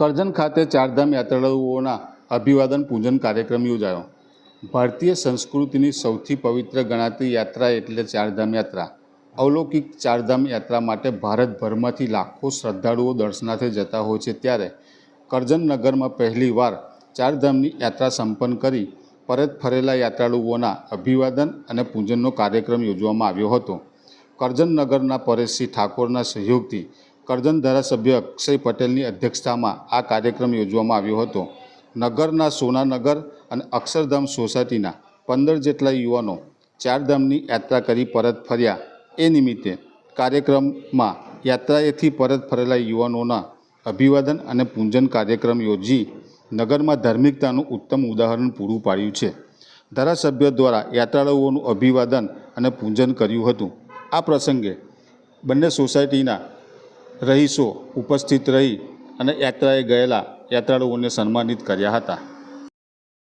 કરજણ ખાતે ચારધામ યાત્રાળુઓના અભિવાદન પૂજન કાર્યક્રમ યોજાયો. ભારતીય સંસ્કૃતિની સૌથી પવિત્ર ગણાતી યાત્રા એટલે ચારધામ યાત્રા. અવલૌકિક ચારધામ યાત્રા માટે ભારતભરમાંથી લાખો શ્રદ્ધાળુઓ દર્શનાર્થે જતા હોય છે ત્યારે કરજણ નગરમાં પહેલીવાર ચારધામની યાત્રા સંપન્ન કરી પરત ફરેલા યાત્રાળુઓના અભિવાદન અને પૂજનનો કાર્યક્રમ યોજવામાં આવ્યો હતો. કરજણ નગરના પરેશસિંહ ઠાકોરના સહયોગથી કરજણ ધારાસભ્ય અક્ષય પટેલની અધ્યક્ષતામાં આ કાર્યક્રમ યોજવામાં આવ્યો હતો. નગરના સોનાનગર અને અક્ષરધામ સોસાયટીના પંદર જેટલા યુવાનો ચારધામની યાત્રા કરી પરત ફર્યા. એ નિમિત્તે કાર્યક્રમમાં યાત્રાએથી પરત ફરેલા યુવાનોના અભિવાદન અને પૂજન કાર્યક્રમ યોજી નગરમાં ધાર્મિકતાનું ઉત્તમ ઉદાહરણ પૂરું પાડ્યું છે. ધારાસભ્ય દ્વારા યાત્રાળુઓનું અભિવાદન અને પૂજન કર્યું હતું. આ પ્રસંગે બંને સોસાયટીના રહીશો ઉપસ્થિત રહી અને યાત્રાએ ગયેલા યાત્રાળુઓને સન્માનિત કર્યા હતા.